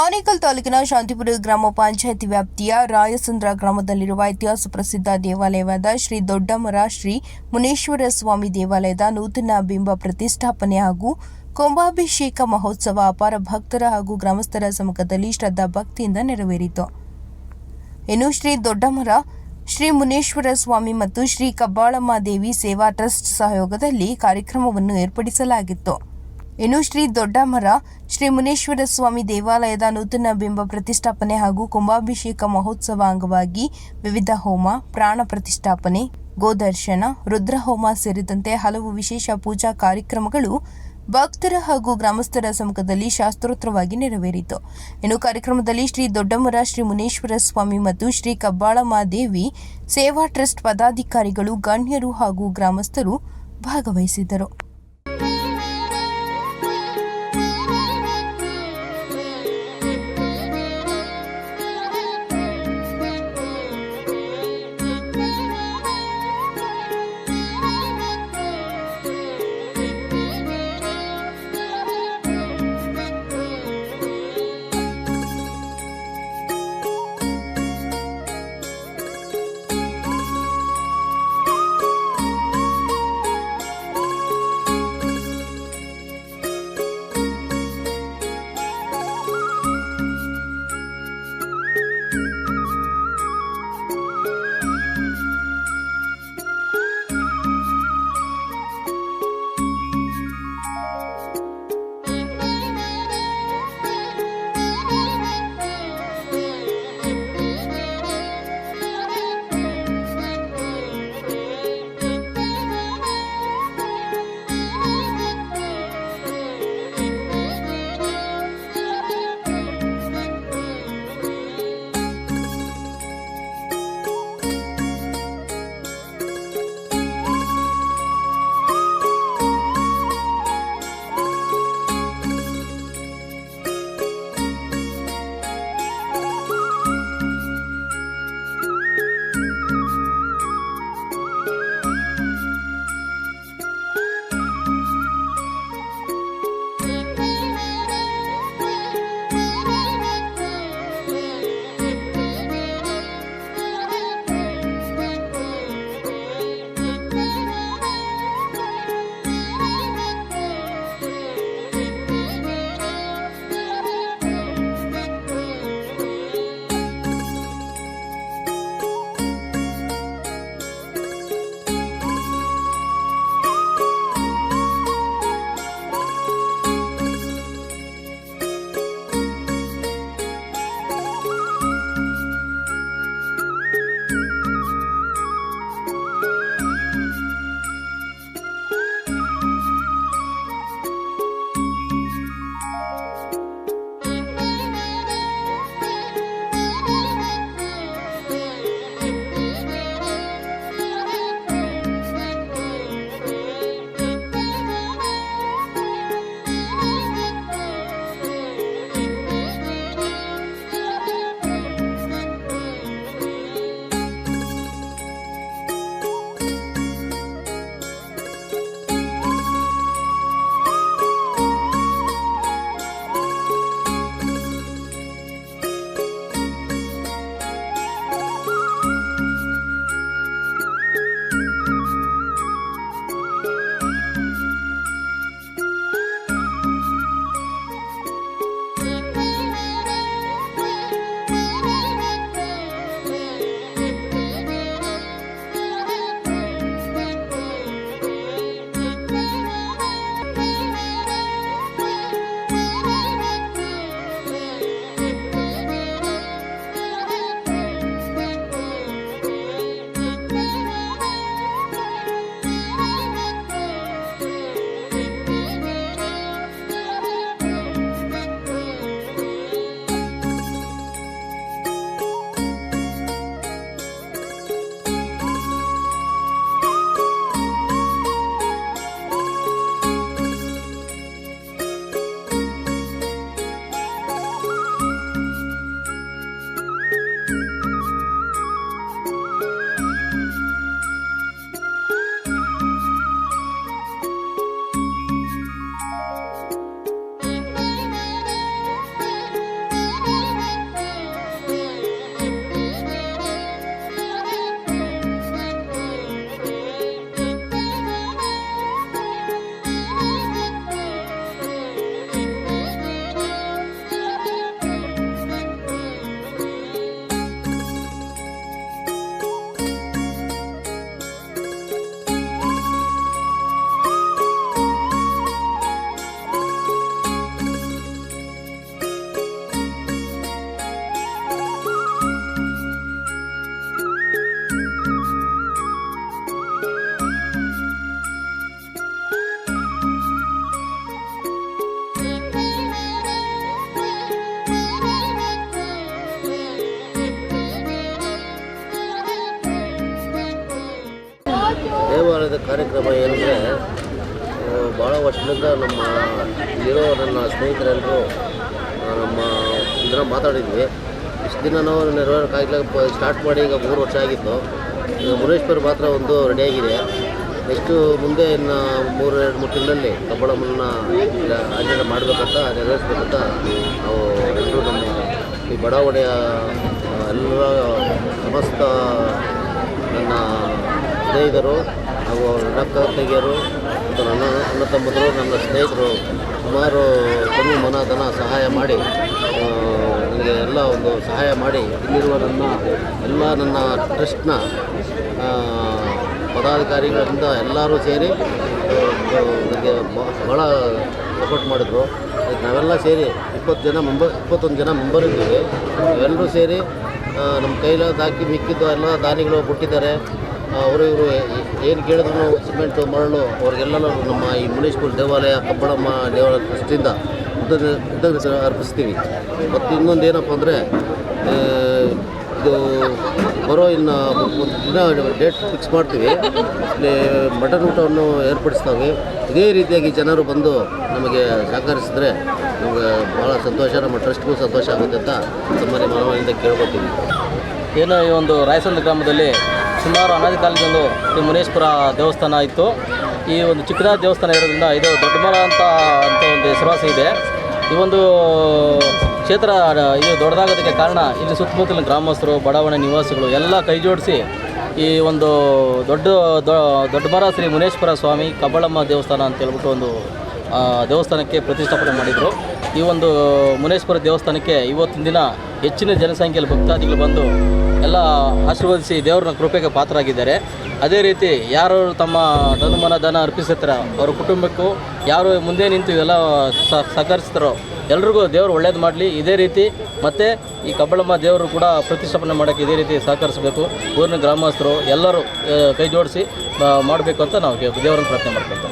ಆನೇಕಲ್ ತಾಲೂಕಿನ ಶಾಂತಿಪುರ ಗ್ರಾಮ ಪಂಚಾಯತಿ ವ್ಯಾಪ್ತಿಯ ರಾಯಸಂದ್ರ ಗ್ರಾಮದಲ್ಲಿರುವ ಇತಿಹಾಸ ಪ್ರಸಿದ್ಧ ದೇವಾಲಯವಾದ ಶ್ರೀ ದೊಡ್ಡಮರ ಶ್ರೀ ಮುನೇಶ್ವರ ಸ್ವಾಮಿ ದೇವಾಲಯದ ನೂತನ ಬಿಂಬ ಪ್ರತಿಷ್ಠಾಪನೆ ಹಾಗೂ ಕುಂಭಾಭಿಷೇಕ ಮಹೋತ್ಸವ ಅಪಾರ ಭಕ್ತರ ಹಾಗೂ ಗ್ರಾಮಸ್ಥರ ಸಮ್ಮುಖದಲ್ಲಿ ಶ್ರದ್ಧಾ ಭಕ್ತಿಯಿಂದ ನೆರವೇರಿತು. ಇನ್ನು ಶ್ರೀ ದೊಡ್ಡಮರ, ಶ್ರೀ ಮುನೇಶ್ವರ ಸ್ವಾಮಿ ಮತ್ತು ಶ್ರೀ ಕಬ್ಬಾಳಮ್ಮ ದೇವಿ ಸೇವಾ ಟ್ರಸ್ಟ್ ಸಹಯೋಗದಲ್ಲಿ ಕಾರ್ಯಕ್ರಮವನ್ನು ಏರ್ಪಡಿಸಲಾಗಿತ್ತು. ಇನ್ನು ಶ್ರೀ ದೊಡ್ಡಮರ, ಶ್ರೀ ಮುನೇಶ್ವರ ಸ್ವಾಮಿ ದೇವಾಲಯದ ನೂತನ ಬಿಂಬ ಪ್ರತಿಷ್ಠಾಪನೆ ಹಾಗೂ ಕುಂಭಾಭಿಷೇಕ ಮಹೋತ್ಸವ ಅಂಗವಾಗಿ ವಿವಿಧ ಹೋಮ, ಪ್ರಾಣ ಪ್ರತಿಷ್ಠಾಪನೆ, ಗೋದರ್ಶನ, ರುದ್ರಹೋಮ ಸೇರಿದಂತೆ ಹಲವು ವಿಶೇಷ ಪೂಜಾ ಕಾರ್ಯಕ್ರಮಗಳು ಭಕ್ತರ ಹಾಗೂ ಗ್ರಾಮಸ್ಥರ ಸಮ್ಮುಖದಲ್ಲಿ ಶಾಸ್ತ್ರೋತ್ರವಾಗಿ ನೆರವೇರಿತು. ಇನ್ನು ಕಾರ್ಯಕ್ರಮದಲ್ಲಿ ಶ್ರೀ ದೊಡ್ಡಮರ, ಶ್ರೀ ಮುನೇಶ್ವರ ಸ್ವಾಮಿ ಮತ್ತು ಶ್ರೀ ಕಬ್ಬಾಳಮ್ಮ ದೇವಿ ಸೇವಾ ಟ್ರಸ್ಟ್ ಪದಾಧಿಕಾರಿಗಳು, ಗಣ್ಯರು ಹಾಗೂ ಗ್ರಾಮಸ್ಥರು ಭಾಗವಹಿಸಿದ್ದರು ಕಾರ್ಯಕ್ರಮ ಏನಂದರೆ ಭಾಳ ವರ್ಷದಿಂದ ನಮ್ಮ ಇರೋ ನನ್ನ ಸ್ನೇಹಿತರೆಲ್ಲರೂ ನಮ್ಮ ಇದನ್ನ ಮಾತಾಡಿದ್ವಿ. ಇಷ್ಟು ದಿನ ನಾವು ನೆರವೇರೋಕ್ಕಾಗಲಿಲ್ಲ ಸ್ಟಾರ್ಟ್ ಮಾಡಿ ಈಗ ಮೂರು ವರ್ಷ ಆಗಿತ್ತು. ಈಗ ಮುನೇಶ್ವರ್ ಮಾತ್ರ ಒಂದು ರೆಡಿಯಾಗಿದೆ ನೆಕ್ಸ್ಟು ಮುಂದೆ ಇನ್ನು ಮೂರು, ಎರಡು, ಮೂರು ತಿಂಗಳಲ್ಲಿ ಕಬ್ಬಳಮ್ಮನ್ನ ಈಗ ಆಚರಣೆ ಮಾಡಬೇಕಂತ, ನೆರವೇರಿಸ್ಬೇಕಂತ ನಾವು ಎಲ್ಲರೂ ನಮ್ಮ ಈ ಬಡಾವಣೆಯ ಎಲ್ಲ ಸಮಸ್ತ ನನ್ನ ಸ್ನೇಹಿತರು ಹಾಗೂ ಅಕ್ಕ ತಂಗಿಯರು ಮತ್ತು ನನ್ನ ಅಣ್ಣ ತಮ್ಮದರು ನನ್ನ ಸ್ನೇಹಿತರು ಸುಮಾರು ಕಮ್ಮಿ ಮನ ಧನ ಸಹಾಯ ಮಾಡಿ ನನಗೆ ಎಲ್ಲ ಒಂದು ಸಹಾಯ ಮಾಡಿ ಇಲ್ಲಿರುವ ನನ್ನ ಎಲ್ಲ ನನ್ನ ಟ್ರಸ್ಟ್ನ ಪದಾಧಿಕಾರಿಗಳಿಂದ ಎಲ್ಲರೂ ಸೇರಿ ನನಗೆ ಭಾಳ ಸಪೋರ್ಟ್ ಮಾಡಿದ್ರು. ನಾವೆಲ್ಲ ಸೇರಿ ಇಪ್ಪತ್ತು ಜನ ಮೆಂಬರ್ ಇಪ್ಪತ್ತೊಂದು ಜನ ಮೆಂಬರ್ ಇದ್ದೀವಿ. ನಾವೆಲ್ಲರೂ ಸೇರಿ ನಮ್ಮ ಕೈಲಾದ ಹಾಕಿ ಮಿಕ್ಕಿದ್ದು ಎಲ್ಲ ದಾನಿಗಳು ಕೊಟ್ಟಿದ್ದಾರೆ. ಅವರು ಇವರು ಏನು ಕೇಳಿದ್ರು ಸಿಮೆಂಟು, ಮರಳು ಅವ್ರಿಗೆಲ್ಲ ನಮ್ಮ ಈ ಮುನೀಶ್ಪುರ ದೇವಾಲಯ ಕಬ್ಬಳಮ್ಮ ದೇವಾಲಯ ಟ್ರಸ್ಟಿಂದ ಕೃತಜ್ಞ, ಕೃತಜ್ಞತೆ ಅರ್ಪಿಸ್ತೀವಿ. ಮತ್ತು ಇನ್ನೊಂದು ಏನಪ್ಪ ಅಂದರೆ ಇದು ಬರೋ ಇನ್ನು ದಿನ ಡೇಟ್ ಫಿಕ್ಸ್ ಮಾಡ್ತೀವಿ. ಇಲ್ಲಿ ಮಟನ್ ಊಟವನ್ನು ಏರ್ಪಡಿಸ್ತಾವೆ. ಇದೇ ರೀತಿಯಾಗಿ ಜನರು ಬಂದು ನಮಗೆ ಸಹಕರಿಸಿದ್ರೆ ನಮಗೆ ಭಾಳ ಸಂತೋಷ, ನಮ್ಮ ಟ್ರಸ್ಟ್ಗೂ ಸಂತೋಷ ಆಗುತ್ತೆ ಅಂತ ತಮ್ಮಲ್ಲಿ ಮನವಿಯಿಂದ ಕೇಳ್ಕೊತೀವಿ. ಏನೋ ಈ ಒಂದು ರಾಯಸಂದ್ರ ಗ್ರಾಮದಲ್ಲಿ ಸುಮಾರು ಅನಾದಿ ಕಾಲದಿಂದ ಈ ಮುನೇಶ್ವರ ದೇವಸ್ಥಾನ ಇತ್ತು. ಈ ಒಂದು ಚಿಕ್ಕದಾದ ದೇವಸ್ಥಾನ ಇರೋದ್ರಿಂದ ಇದು ದೊಡ್ಡಮಲ ಅಂತ ಅಂತ ಒಂದು ಹೆಸರುವಾಸಿ ಇದೆ. ಈ ಒಂದು ಕ್ಷೇತ್ರ, ಇದು ದೊಡ್ಡದಾಗೋದಕ್ಕೆ ಕಾರಣ ಇಲ್ಲಿ ಸುತ್ತಮುತ್ತಲಿನ ಗ್ರಾಮಸ್ಥರು, ಬಡಾವಣೆ ನಿವಾಸಿಗಳು ಎಲ್ಲ ಕೈ ಜೋಡಿಸಿ ಈ ಒಂದು ದೊಡ್ಡ ದೊಡ್ಡ ದೊಡ್ಡಮರ ಶ್ರೀ ಮುನೇಶ್ವರ ಸ್ವಾಮಿ ಕಬ್ಬಳಮ್ಮ ದೇವಸ್ಥಾನ ಅಂತ ಹೇಳ್ಬಿಟ್ಟು ಒಂದು ದೇವಸ್ಥಾನಕ್ಕೆ ಪ್ರತಿಷ್ಠಾಪನೆ ಮಾಡಿದರು. ಈ ಒಂದು ಮುನೇಶ್ವರ ದೇವಸ್ಥಾನಕ್ಕೆ ಇವತ್ತಿನ ದಿನ ಹೆಚ್ಚಿನ ಜನಸಂಖ್ಯೆಯಲ್ಲಿ ಭಕ್ತಾದಿಗಳು ಬಂದು ಎಲ್ಲ ಆಶೀರ್ವದಿಸಿ ದೇವರ ಕೃಪೆಗೆ ಪಾತ್ರರಾಗಿದ್ದಾರೆ. ಅದೇ ರೀತಿ ಯಾರು ತಮ್ಮ ಧನುಮನ ಧನ ಅರ್ಪಿಸುತ್ತಾರೋ ಅವರ ಕುಟುಂಬಕ್ಕೂ, ಯಾರು ಮುಂದೆ ನಿಂತು ಸ- ಸಹಕರಿಸ್ತಾರೋ ಎಲ್ರಿಗೂ ದೇವರು ಒಳ್ಳೇದು ಮಾಡಲಿ. ಇದೇ ರೀತಿ ಮತ್ತು ಈ ಕಬ್ಬಳಮ್ಮ ದೇವರು ಕೂಡ ಪ್ರತಿಷ್ಠಾಪನೆ ಮಾಡೋಕ್ಕೆ ಇದೇ ರೀತಿ ಸಹಕರಿಸಬೇಕು. ಊರಿನ ಗ್ರಾಮಸ್ಥರು ಎಲ್ಲರೂ ಕೈ ಜೋಡಿಸಿ ಮಾಡಬೇಕು ಅಂತ ನಾವು ದೇವರನ್ನು ಪ್ರಾರ್ಥನೆ ಮಾಡ್ಕೊಳ್ತೇವೆ.